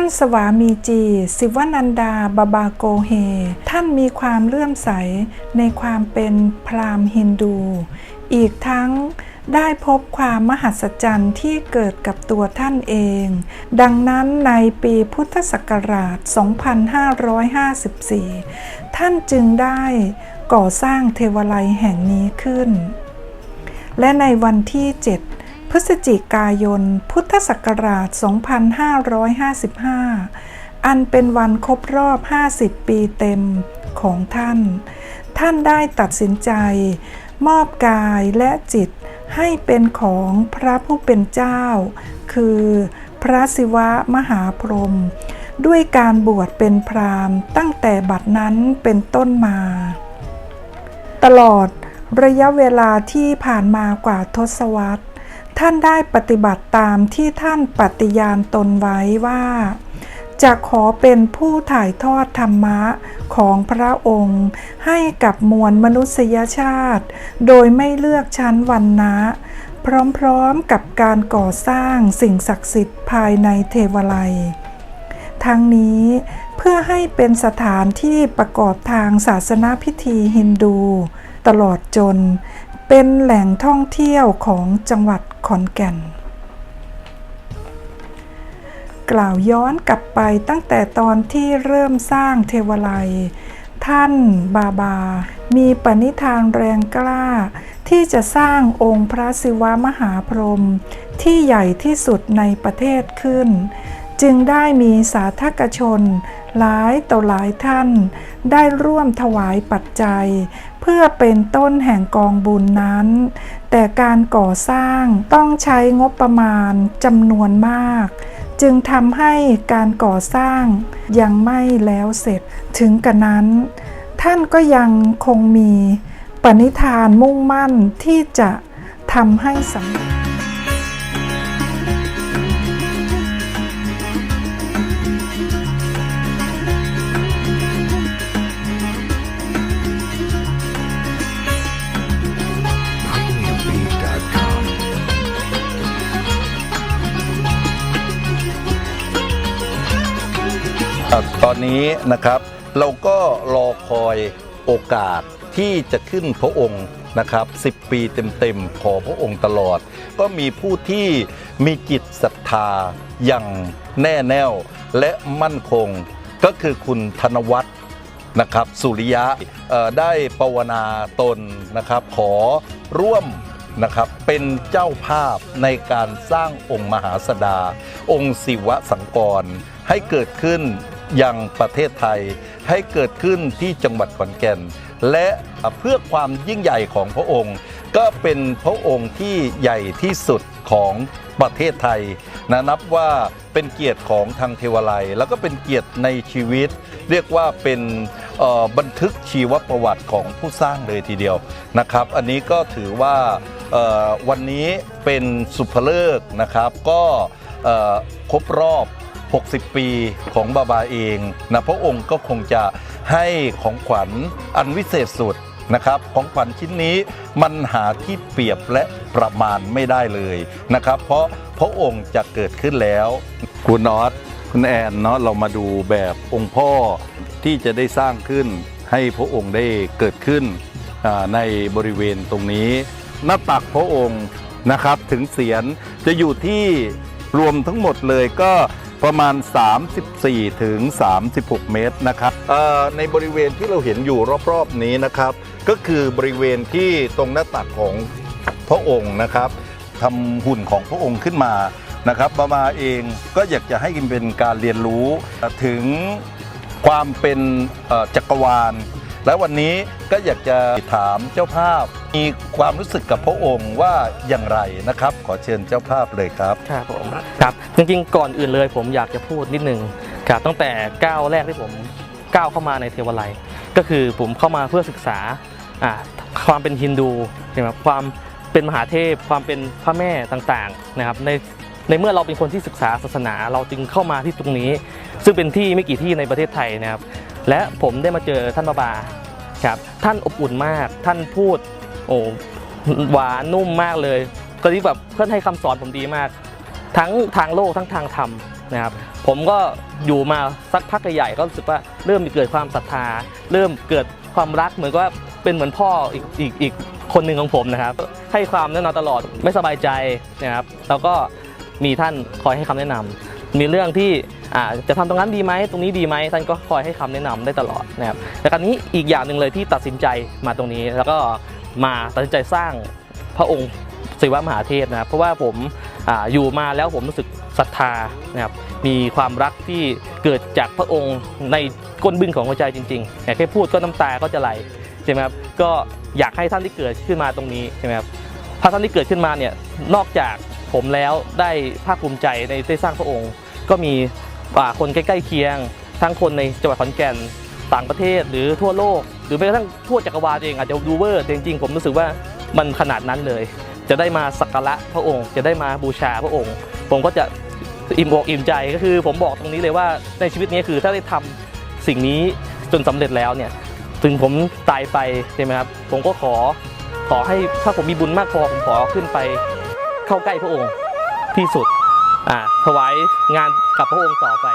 านสวามีจี สิวนันดาบาบาโกเฮ ท่านมีความเลื่อมใสในความเป็นพราหมณ์ฮินดู อีกทั้งได้พบความมหัศจรรย์ที่เกิดกับตัวท่านเอง ดังนั้นในปีพุทธศักราช 2554 ท่านจึงได้ก่อสร้างเทวไลยแห่งนี้ขึ้น และในวันที่ 7 พฤศจิกายน พุทธศักราช 2555 อันเป็นวันครบรอบ 50 ปีเต็มของท่าน ท่านได้ตัดสินใจ มอบกายและจิตให้เป็นของพระผู้เป็นเจ้า คือพระศิวะมหาพรหมด้วยการบวชเป็นพราหมณ์ตั้งแต่บัดนั้นเป็นต้นมา ตลอดระยะเวลาที่ผ่านมากว่าทศวรรษ ท่านได้ปฏิบัติตามที่ท่านปฏิญาณตนไว้ว่า จะขอเป็นผู้ถ่ายทอดธรรมะของพระองค์ ให้กับมวลมนุษยชาติ โดยไม่เลือกชั้นวันนะพร้อมๆกับการก่อสร้างสิ่งศักดิ์สิทธิ์ภายในเทวไลยทั้งนี้เพื่อให้เป็นสถานที่ประกอบทางศาสนาพิธีฮินดู ตลอดจน เป็นแหล่งท่องเที่ยวของจังหวัด อนแก่น กล่าวย้อนกลับไปตั้งแต่ตอนที่เริ่มสร้างเทวไลท่านบาบา มีปณิธานแรงกล้า ที่จะสร้างองค์พระศิวะมหาพรหมที่ใหญ่ที่สุดในประเทศขึ้น จึงได้มีสาธกชน หลายต่อหลายท่าน ได้ร่วมถวายปัจจัย เพื่อเป็นต้นแห่งกองบุญนั้น แต่การก่อสร้างต้องใช้งบประมาณจำนวนมาก จึงทำให้การก่อสร้างยังไม่แล้วเสร็จถึงกระนั้น ท่านก็ยังคงมีปณิธานมุ่งมั่นที่จะทำให้สำเร็จ อนนี้นะครับ เราก็รอคอยโอกาสที่จะขึ้นพระองค์นะครับ 10 ปีเต็มๆ ขอพระองค์ตลอด ก็มีผู้ที่มีจิตศรัทธาอย่างแน่แน่วและมั่นคง ก็คือคุณธนวัฒน์นะครับ สุริยะได้ปวนาตนนะครับ ขอร่วมนะครับเป็นเจ้าภาพในการสร้างองค์มหาสดา องค์ศิวะสังกร ให้เกิดขึ้น ยังประเทศไทยให้เกิดขึ้นที่จังหวัดขอนแก่น และเพื่อความยิ่งใหญ่ของพระองค์ ก็เป็นพระองค์ที่ใหญ่ที่สุดของประเทศไทยนะนับว่าเป็นเกียรติของทางเทวไลยแล้วก็เป็นเกียรติในชีวิต เรียกว่าเป็นบันทึกชีวประวัติของผู้สร้างเลยทีเดียวนะครับ อันนี้ก็ถือว่าวันนี้เป็นสุภเลิกษ์นะครับ ก็ครบรอบ 60 ปีของบาบาเองนะพระองค์ก็คงจะให้ของขวัญอันวิเศษสุดนะครับของขวัญชิ้นนี้มันหาที่เปรียบและประมาณไม่ได้เลยนะครับ เพราะพระองค์จะเกิดขึ้นแล้วคุณนอตคุณแอนเนาะเรามาดูแบบองค์พ่อที่จะได้สร้างขึ้นให้พระองค์ได้เกิดขึ้นในบริเวณตรงนี้ หน้าตักพระองค์นะครับถึงเสียนจะอยู่ที่รวมทั้งหมดเลยก็ ประมาณ 34 ถึง 36 เมตรนะครับในบริเวณที่เราเห็นอยู่รอบๆนี้นะครับ ก็คือบริเวณที่ตรงหน้าตักของพระองค์นะครับทำหุ่นของพระองค์ขึ้นมานะครับบามาเองก็อยากจะให้เป็นการเรียนรู้ถึงความเป็นจักรวาล และวันนี้ก็อยากจะถามเจ้าภาพ มีความรู้สึกกับพระองค์ว่าอย่างไรนะครับ ขอเชิญเจ้าภาพเลยครับ ครับผมครับจริงๆก่อนอื่นเลยผมอยากจะพูดนิดนึงครับตั้งแต่ก้าวแรกที่ผมก้าวเข้ามาในเทวไลก็คือผมเข้ามาเพื่อศึกษาอ่าความเป็นฮินดูนะครับความเป็นมหาเทพ ความเป็นพระแม่ต่างๆนะครับในในเมื่อเราเป็นคนที่ศึกษาศาสนา เราจึงเข้ามาที่ตรงนี้ ซึ่งเป็นที่ไม่กี่ที่ในประเทศไทยนะครับ และผมได้มาเจอท่านบาบาครับ ท่านอบอุ่นมาก ท่านพูด โอ้หวานนุ่มมากเลยก็ที่แบบเพื่อนให้คำสอนผมดีมาก ทั้งทางโลกทั้งทางธรรมนะครับ ผมก็อยู่มาสักพักใหญ่ๆก็รู้สึกว่าเริ่มเกิดความศรัทธา เริ่มเกิดความรักเหมือนกับว่าเป็นเหมือนพ่ออีกอีกอีกคนหนึ่งของผมนะครับ ให้ความแนะนำตลอดไม่สบายใจนะครับ แล้วก็มีท่านคอยให้คำแนะนำ มีเรื่องที่จะทำตรงนั้นดีไหมตรงนี้ดีไหมท่านก็คอยให้คำแนะนำได้ตลอดนะครับแต่คราวนี้อีกอย่างหนึ่งเลยที่ตัดสินใจมาตรงนี้ แล้วก็มาตัดสินใจสร้างพระองค์ศิวะมหาเทพนะครับเพราะว่าผมออยู่มาแล้วผมรู้สึกศรัทธานะครับมีความรักที่เกิดจากพระองค์ในก้นบึ้งของหัวใจจริงๆแค่พูดก็น้ำตาก็จะไหลใช่ไหมครับก็อยากให้ท่านที่เกิดขึ้นมาตรงนี้ใช่ไหมครับพระท่านที่เกิดขึ้นมาเนี่ยนอกจาก ผมแล้วได้ภาคภูมิใจในได้สร้างพระองค์ ก็มีอ่าคนใกล้ๆเคียง ทั้งคนในจังหวัดขอนแก่นต่างประเทศหรือทั่วโลก หรือแม้กระทั่งทั่วจักรวาลเองอาจจะดูเวอร์แต่จริงๆ ผมรู้สึกว่ามันขนาดนั้นเลย จะได้มาสักการะพระองค์ จะได้มาบูชาพระองค์ ผมก็จะอิ่มอกอิ่มใจก็คือ ผมบอกตรงนี้เลยว่าในชีวิตนี้คือถ้าได้ทำสิ่งนี้จนสำเร็จแล้วเนี่ยถึงผมตายไปใช่ไหมครับผมก็ขอขอให้ถ้าผมมีบุญมากพอผมขอขึ้นไป เข้าใกล้พระองค์ที่สุดอ่าถวายงานกับพระองค์ต่อไป